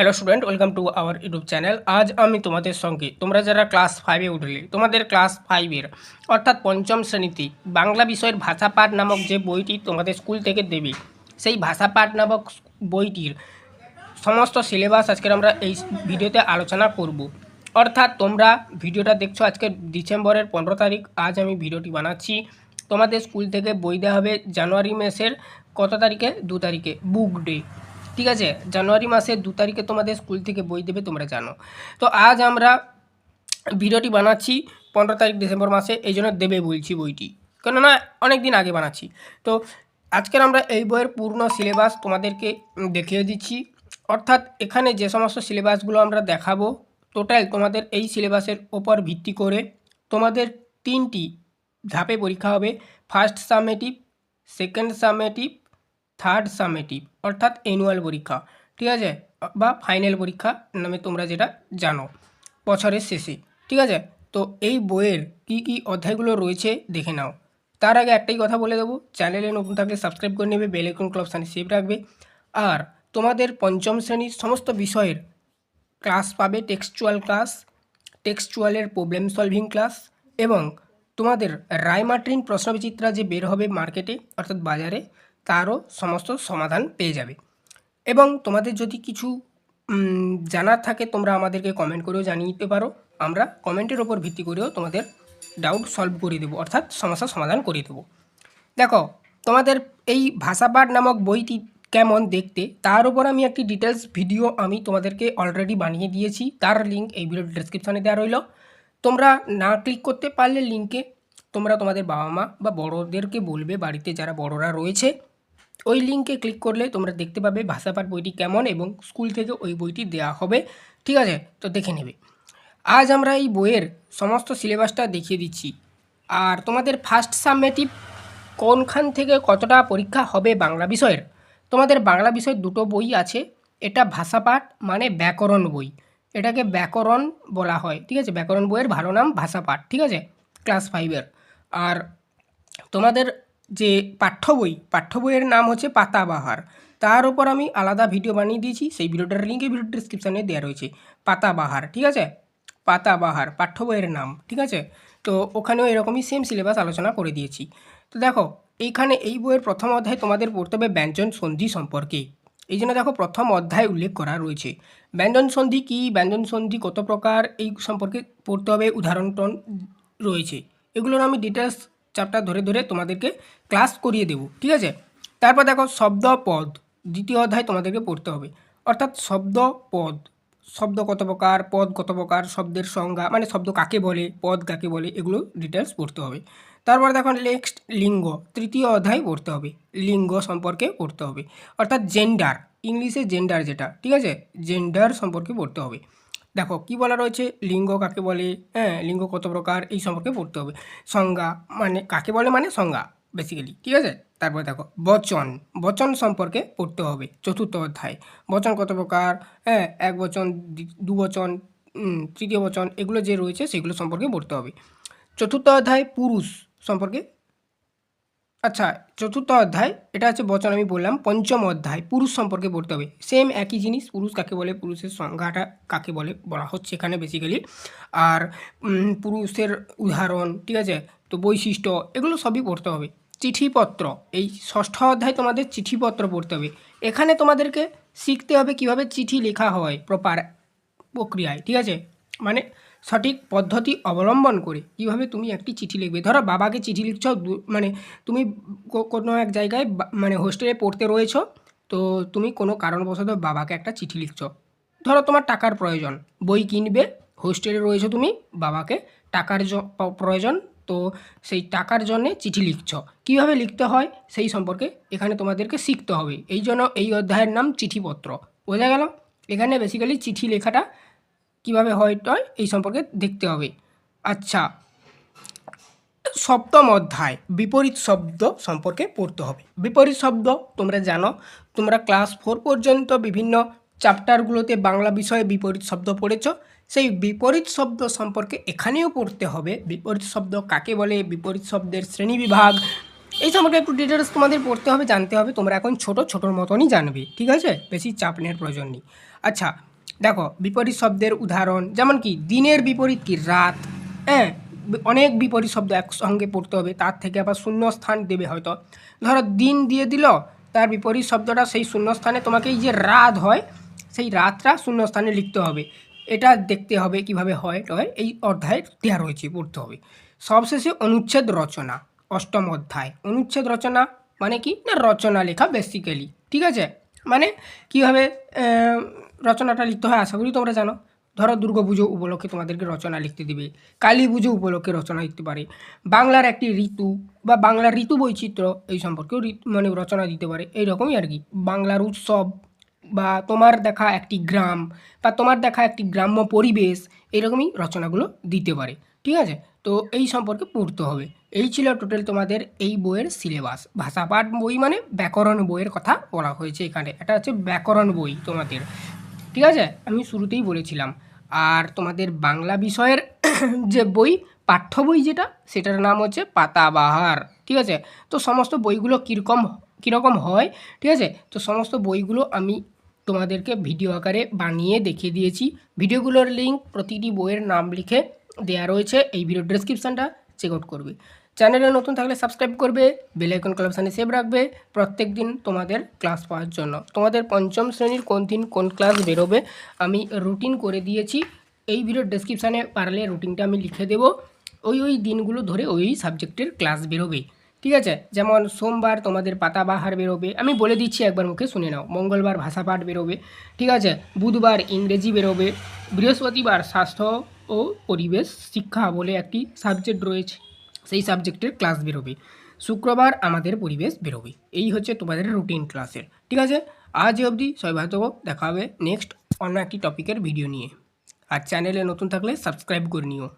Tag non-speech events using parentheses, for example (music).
Hello student welcome to our YouTube channel আজ আমি তোমাদের সঙ্গে, তোমরা যারা ক্লাস ফাইভে উঠলে, তোমাদের ক্লাস ফাইভের অর্থাৎ পঞ্চম শ্রেণীতে বাংলা বিষয়ের ভাষাপাঠ নামক যে বইটি তোমাদের স্কুল থেকে দেবে, সেই ভাষাপাঠ নামক বইটির সমস্ত সিলেবাস আজকের আমরা এই ভিডিওতে আলোচনা করব। অর্থাৎ তোমরা ভিডিওটা দেখছ আজকে ডিসেম্বরের পনেরো তারিখ, আজ আমি ভিডিওটি বানাচ্ছি। তোমাদের স্কুল থেকে বই দেওয়া হবে জানুয়ারি মাসের কত তারিখে? দু তারিখে বুক ডে ঠিক আছে? জানুয়ারি মাসের দু তারিখে তোমাদের স্কুল থেকে বই দেবে, তোমরা জানো। তো আজ আমরা ভিডিওটি বানাচ্ছি পনেরো তারিখ ডিসেম্বর মাসে, এই জন্য দেবে বলছি বইটি। কেননা অনেক দিন আগে বানাচ্ছি। তো আজকের আমরা এই বইয়ের পূর্ণ সিলেবাস তোমাদেরকে দেখিয়ে দিচ্ছি। অর্থাৎ এখানে যে সমস্ত সিলেবাসগুলো আমরা দেখাবো টোটাল তোমাদের এই সিলেবাসের ওপর ভিত্তি করে তোমাদের তিনটি ধাপে পরীক্ষা হবে। First summative second summative third summative অর্থাৎ অ্যানুয়াল পরীক্ষা, ঠিক আছে? বা ফাইনাল পরীক্ষা নামে তোমরা যেটা জানো, বছরের শেষে, ঠিক আছে? তো এই বইয়ের কি কি অধ্যায়গুলো রয়েছে দেখে নাও। তার আগে একটাই কথা বলে দেবো চ্যানেলে নতুন থাকলে সাবস্ক্রাইব করে নেবে বেল আইকন ক্লাব সানি সেভ রাখবে। আর তোমাদের পঞ্চম শ্রেণির সমস্ত বিষয়ের ক্লাস পাবে টেক্সচুয়াল ক্লাস টেক্সচুয়ালের প্রবলেম সলভিং ক্লাস এবং তোমাদের রায়মার্টিন প্রশ্নবিচিত্রা যে বের হবে মার্কেটে অর্থাৎ বাজারে তারও সমস্ত সমাধান পেয়ে যাবে। এবং তোমাদের যদি কিছু জানার থাকে, তোমরা আমাদেরকে কমেন্ট করেও জানিয়ে দিতে পারো। আমরা কমেন্টের ওপর ভিত্তি করেও তোমাদের ডাউট সলভ করে দেবো, অর্থাৎ সমস্যার সমাধান করে দেবো। দেখো, তোমাদের এই ভাষাপাঠ নামক বইটি কেমন দেখতে, তার উপর আমি একটি ডিটেলস ভিডিও আমি তোমাদেরকে অলরেডি বানিয়ে দিয়েছি। তার লিঙ্ক এই ভিডিও ডেসক্রিপশনে দেওয়া রইল। তোমরা না ক্লিক করতে পারলে লিঙ্কে তোমরা তোমাদের বাবা মা বা বড়োদেরকে বলবে, বাড়িতে যারা বড়রা রয়েছে। ওই লিঙ্কে ক্লিক করলে তোমরা দেখতে পাবে ভাষাপাঠ বইটি কেমন এবং স্কুল থেকে ওই বইটি দেওয়া হবে। ঠিক আছে? তো দেখে নেবে। আজ আমরা এই বইয়ের সমস্ত সিলেবাসটা দেখিয়ে দিচ্ছি। আর তোমাদের ফার্স্ট সাবমেটিভ কোনখান থেকে কতটা পরীক্ষা হবে বাংলা বিষয়ের? তোমাদের বাংলা বিষয়ের দুটো বই আছে। এটা ভাষাপাঠ মানে ব্যাকরণ বই। এটাকে ব্যাকরণ বলা হয়। ঠিক আছে? ব্যাকরণ বইয়ের ভালো নাম ভাষাপাঠ। ঠিক আছে? ক্লাস ফাইভের আর তোমাদের যে পাঠ্য বই, পাঠ্য বইয়ের নাম হচ্ছে পাতাবাহার। তার উপর আমি আলাদা ভিডিও বানিয়ে দিয়েছি, সেই ভিডিওটার লিঙ্ক ভিডিও ডিসক্রিপশানে দেওয়া রয়েছে। পাতাবাহার, ঠিক আছে? পাতাবাহার, পাঠ্য বইয়ের নাম, ঠিক আছে? তো ওখানেও এরকমই সেম সিলেবাস আলোচনা করে দিয়েছি। তো দেখো, এইখানে এই বইয়ের প্রথম অধ্যায় তোমাদের পড়তে হবে ব্যঞ্জন সন্ধি সম্পর্কে। এই জন্য দেখো, প্রথম অধ্যায় উল্লেখ করা রয়েছে। ব্যঞ্জন সন্ধি কী? ব্যঞ্জন সন্ধি কত প্রকার? এই সম্পর্কে পড়তে হবে, উদাহরণ রয়েছে। এগুলোর আমি ডিটেলস চ্যাপ্টার ধরে ধরে তোমাদেরকে ক্লাস করিয়ে দেবো, ঠিক আছে? তারপর দেখো শব্দ পদ, দ্বিতীয় অধ্যায় তোমাদেরকে পড়তে হবে। অর্থাৎ শব্দ পদ, শব্দ কত প্রকার, পদ কত প্রকার, শব্দের সংজ্ঞা মানে শব্দ কাকে বলে, পদ কাকে বলে, এগুলো ডিটেলস পড়তে হবে। তারপর দেখো নেক্সট লিঙ্গ, তৃতীয় অধ্যায় পড়তে হবে। লিঙ্গ সম্পর্কে পড়তে হবে। অর্থাৎ জেন্ডার ইংলিশে জেন্ডার যেটা, ঠিক আছে? জেন্ডার সম্পর্কে পড়তে হবে। দেখো, কি বলা রয়েছে? লিঙ্গ কাকে বলে? হ্যাঁ লিঙ্গ কত প্রকার? এই সম্পর্কে পড়তে হবে। সংজ্ঞা মানে কাকে বলে মানে সংজ্ঞা বেসিক্যালি ঠিক আছে? তারপরে দেখো, বচন। বচন সম্পর্কে পড়তে হবে, চতুর্থ অধ্যায়। বচন কত প্রকার? হ্যাঁ এক বচন দু বচন তৃতীয় বচন, এগুলো যে রয়েছে, সেগুলো সম্পর্কে পড়তে হবে। চতুর্থ অধ্যায়, পুরুষ সম্পর্কে আচ্ছা চতুর্থ অধ্যায়, এটা হচ্ছে বচন আমি বললাম, পঞ্চম অধ্যায়, পুরুষ সম্পর্কে পড়তে হবে। সেম একই জিনিস, পুরুষ কাকে বলে? পুরুষের সংজ্ঞাটা কাকে বলে? বলা হচ্ছে এখানে বেসিক্যালি আর পুরুষের উদাহরণ, ঠিক আছে? তো বৈশিষ্ট্য, এগুলো সবই পড়তে হবে। চিঠিপত্র, এই ষষ্ঠ অধ্যায় তোমাদের চিঠিপত্র পড়তে হবে। এখানে তোমাদেরকে শিখতে হবে কীভাবে চিঠি লেখা হয় প্রপার প্রক্রিয়ায়, ঠিক আছে? মানে সঠিক পদ্ধতি অবলম্বন করে। কীভাবে তুমি একটি চিঠি লিখবে? ধরো বাবাকে চিঠি লিখছ মানে তুমি কোনো এক জায়গায় মানে হোস্টেলে পড়তে রয়েছো, তো তুমি কোনো কারণবশত বাবাকে একটা চিঠি লিখছ। ধরো তোমার টাকার প্রয়োজন, বই কিনবে হোস্টেলে রয়েছো তুমি, বাবাকে টাকার প্রয়োজন, তো সেই টাকার জন্যে চিঠি লিখছ। কীভাবে লিখতে হয়? সেই সম্পর্কে এখানে তোমাদেরকে শিখতে হবে। এই জন্য এই অধ্যায়ের নাম চিঠিপত্র। বোঝা গেল? এখানে বেসিক্যালি চিঠি লেখাটা কীভাবে হয় টয়, এই সম্পর্কে দেখতে হবে। আচ্ছা সপ্তম অধ্যায়, বিপরীত শব্দ সম্পর্কে পড়তে হবে। বিপরীত শব্দ, তোমরা জানো, তোমরা ক্লাস ফোর পর্যন্ত বিভিন্ন চ্যাপ্টারগুলোতে বাংলা বিষয়ে বিপরীত শব্দ পড়েছ। সেই বিপরীত শব্দ সম্পর্কে এখানেও পড়তে হবে। বিপরীত শব্দ কাকে বলে? বিপরীত শব্দের শ্রেণীবিভাগ এই সম্পর্কে একটু ডিটেলস তোমাদের পড়তে হবে, জানতে হবে। তোমরা এখন ছোট, ছোটোর মতনই জানবে। ঠিক আছে? বেশি চাপ নেওয়ার প্রয়োজন নেই। আচ্ছা দেখো, বিপরীত শব্দের উদাহরণ, যেমন কি, দিনের বিপরীত কি, রাত। হ্যাঁ অনেক বিপরীত শব্দ একসঙ্গে পড়তে হবে, তার থেকে আবার শূন্য স্থান দেবে হয়তো। ধরো, দিন দিয়ে দিল, তার বিপরীত শব্দটা সেই শূন্য স্থানে তোমাকে এই যে রাত হয়, সেই রাতটা শূন্য স্থানে লিখতে হবে। এটা দেখতে হবে কীভাবে হয় টয় এই অধ্যায়ে দেওয়া রয়েছে, পড়তে হবে। সবশেষে অনুচ্ছেদ রচনা, অষ্টম অধ্যায়। অনুচ্ছেদ রচনা মানে কি? না, রচনা লেখা বেসিক্যালি ঠিক আছে? মানে কীভাবে রচনাটা লিখতে হয়, আশা করি তোমরা জানো। ধরো দুর্গা পুজো উপলক্ষে তোমাদেরকে রচনা লিখতে দিবে, কালী পুজো উপলক্ষে রচনা লিখতে পারে, বাংলার একটি ঋতু বা বাংলার ঋতু বৈচিত্র্য এই সম্পর্কেও মানে রচনা দিতে পারে, এইরকমই আর কি। বাংলার উৎসব বা তোমার দেখা একটি গ্রাম বা তোমার দেখা একটি গ্রাম্য পরিবেশ এরকমই রচনাগুলো দিতে পারে, ঠিক আছে? তো এই সম্পর্কে পড়তে হবে। এই ছিল টোটাল তোমাদের এই বইয়ের সিলেবাস। ভাষাপাঠ বই মানে ব্যাকরণ বইয়ের কথা বলা হয়েছে এখানে। এটা হচ্ছে ব্যাকরণ বই তোমাদের। ঠিক আছে? আমি শুরুতেই বলেছিলাম। আর তোমাদের বাংলা বিষয়ের (clears throat) যে বই, পাঠ্য বই যেটা, সেটার নাম হচ্ছে পাতাবাহার, ঠিক আছে? তো সমস্ত বইগুলো কীরকম কীরকম হয়, ঠিক আছে? তো সমস্ত বইগুলো আমি তোমাদেরকে ভিডিও আকারে বানিয়ে দেখিয়ে দিয়েছি। ভিডিওগুলোর লিঙ্ক প্রতিটি বইয়ের নাম লিখে দেওয়া রয়েছে, এই ভিডিও ডেসক্রিপশানটা চেক আউট করবে। চ্যানেলে নতুন থাকলে সাবস্ক্রাইব করবে, বেল আইকন ক্লাবসানে সেভ রাখবে প্রত্যেক দিন তোমাদের ক্লাস পাওয়ার জন্য। তোমাদের পঞ্চম শ্রেণির কোন দিন কোন ক্লাস বেরোবে আমি রুটিন করে দিয়েছি। এই ভিডিওর ডেসক্রিপশানে পারলে রুটিনটা আমি লিখে দেবো। ওই ওই দিনগুলো ধরে ওই সাবজেক্টের ক্লাস বেরোবে। ঠিক আছে? যেমন সোমবার তোমাদের পাতাবাহার বেরোবে। আমি বলে দিচ্ছি একবার মুখে শুনে নাও। মঙ্গলবার ভাষাপাঠ বেরোবে। ঠিক আছে? বুধবার ইংরেজি বেরোবে। বৃহস্পতিবার স্বাস্থ্য ও পরিবেশ শিক্ষা বলে একটি সাবজেক্ট রয়েছে। সেই সাবজেক্টের ক্লাস বেরোবে। শুক্রবার আমাদের পরিবেশ বেরোবে। এই হচ্ছে তোমাদের রুটিন ক্লাসের ঠিক আছে? আজ অবধি সবাই ভালো। দেখা হবে নেক্সট অন্য একটি টপিকের ভিডিও নিয়ে। আর চ্যানেলে নতুন থাকলে সাবস্ক্রাইব করে নিও।